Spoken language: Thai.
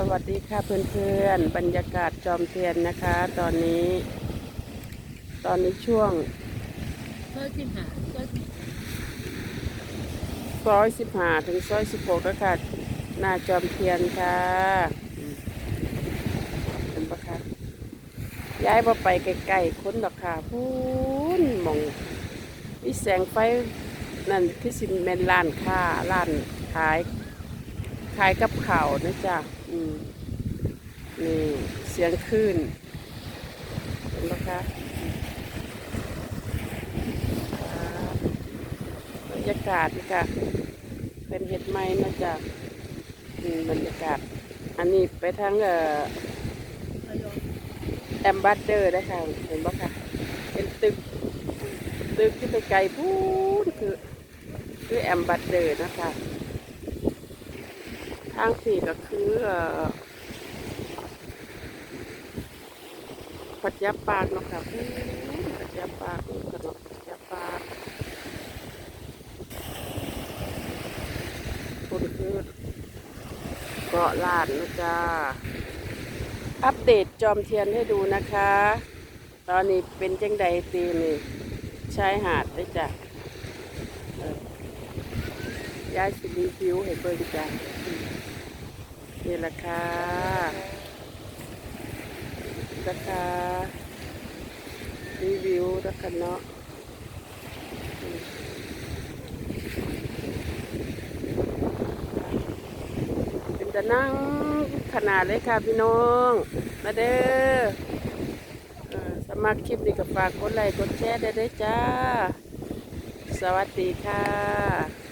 สวัสดีค่ะเพื่อนๆ บรรยากาศจอมเทียนนะคะ ตอนนี้ ตอนนี้ช่วงก็สิบหาก็สิบร้อยสิบห้าถึงร้อยสิบหกค่ะหน้าจอมเทียนค่ะเห็นปะคะย้ายมาไปไกลๆค้นดอกค่ะพูนมองมีแสงไฟนั่นคือสิเมนร้านค้าร้านขายขายกับข่าวนะจ๊ะ นี่เสียงคลื่นเห็นปะคะอ่าบรรยากาศนี่ค่ะเป็นเห็ดไม้นะจ๊ะอืมบรรยากาศ อันนี้ไปทางเอ่อแอมบัสเดอร์นะคะเห็นปะคะเป็นตึก ตึกที่ไปไกลพูนคือคือแอมบัสเดอร์นะคะ ทางสี่ก็คือปัจยาปากนะค่ะพูนปัจยาปากนี่ก็นปัจยาปากคุณคือเกาะลาดนะจ๊ะอัปเดตจอมเทียนให้ดูนะคะ ตอนนี้เป็นจังใดตีนี่ชายหาดได้จ้ะย้ายสิรีวิวให้เบิ่งจ้ะอืม นี่แหละค่ะนะคะรีวิวนะคะเนาะเป็นจะนั่งขนาดเลยค่ะพี่น้อง มาเด้อเอ่อสมัครคลิปนี้ก็ฝากกดไลค์กดแชร์ได้ด้วยจ้า สวัสดีค่ะ